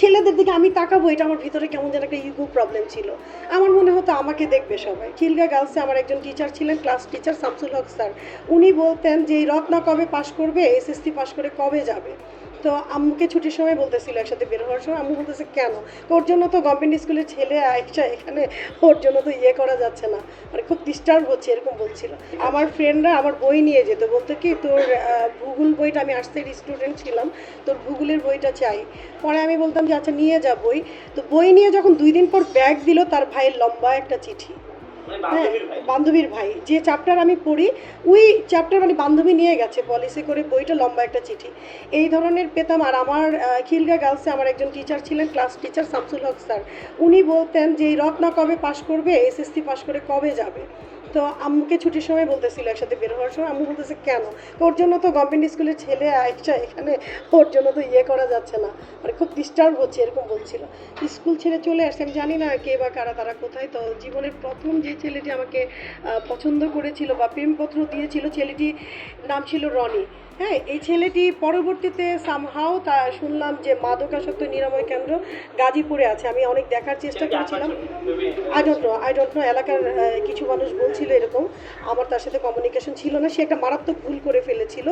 ছেলেদের দিকে আমি তাকাবো, এটা আমার ভিতরে কেমন যেন একটা ইগো প্রবলেম ছিল। আমার মনে হতো আমাকে দেখবে সবাই। খিলগা গার্লসে আমার একজন টিচার ছিলেন class teacher Shamsul Haque sir. উনি বলতেন যে এই রত্না কবে পাশ করবে? এসএসসি পাশ করে কবে যাবে? তো আম্মুকে ছুটির সময় বলতেছিল একসাথে বের হওয়ার সময় আম্মু বলতেছে, কেন? ওর জন্য তো গভর্নমেন্ট স্কুলের ছেলে আইসা এখানে, ওর জন্য তো ইয়ে করা যাচ্ছে না। মানে খুব ডিস্টার্ব হচ্ছে, এরকম বলছিল। আমার ফ্রেন্ডরা আমার বই নিয়ে যেত, বলতো কি, তোর ভূগোল বইটা আমি আর্টসের স্টুডেন্ট ছিলাম, তোর ভূগোলের বইটা চাই। পরে আমি বলতাম যে আচ্ছা নিয়ে যা বই। তো বই নিয়ে যখন দুই দিন পর ব্যাগ দিল, তার ভাইয়ের লম্বা একটা চিঠি। বান্ধবীর ভাই। বান্ধবীর ভাই। যে চ্যাপ্টার আমি পড়ি, ওই চ্যাপ্টার মানে বান্ধবী নিয়ে গেছে পলিসি করে, বইটা লম্বা একটা চিঠি। এই ধরনের পেতাম। আর আমার খিলগা গার্লসে আমার একজন টিচার ছিলেন class teacher Shamsul Haque sir. উনি বলতেন যে, এই রত্না কবে পাশ করবে? এসএসসি পাশ করে কবে যাবে? তো আম্মুকে ছুটির সময় বলতেছিল একসাথে বের হওয়ার সময় আম্মু বলতেছে কেন? ওর জন্য তো গভর্নমেন্ট স্কুলের ছেলে আইসা এখানে ওর জন্য তো ইয়ে করা যাচ্ছে না। মানে খুব ডিস্টার্ব হচ্ছে এরকম বলছিল। স্কুল ছেড়ে চলে আসছে আমি জানি না কে বা কারা তারা কোথায়। তো জীবনের প্রথম যে ছেলেটি আমাকে পছন্দ করেছিল বা প্রেমপত্র দিয়েছিল ছেলেটি নাম ছিল রনি। হ্যাঁ এই ছেলেটি পরবর্তীতে সামহাও তা শুনলাম যে মাদকাসক্ত নিরাময় কেন্দ্র গাজীপুরে আছে। আমি অনেক দেখার চেষ্টা করেছিলাম। I don't know I don't know এলাকার কিছু মানুষ বলছিল এরকম। আমার তার সাথে কমিউনিকেশন ছিল না সে একটা মারাত্মক ভুল করে ফেলেছিল।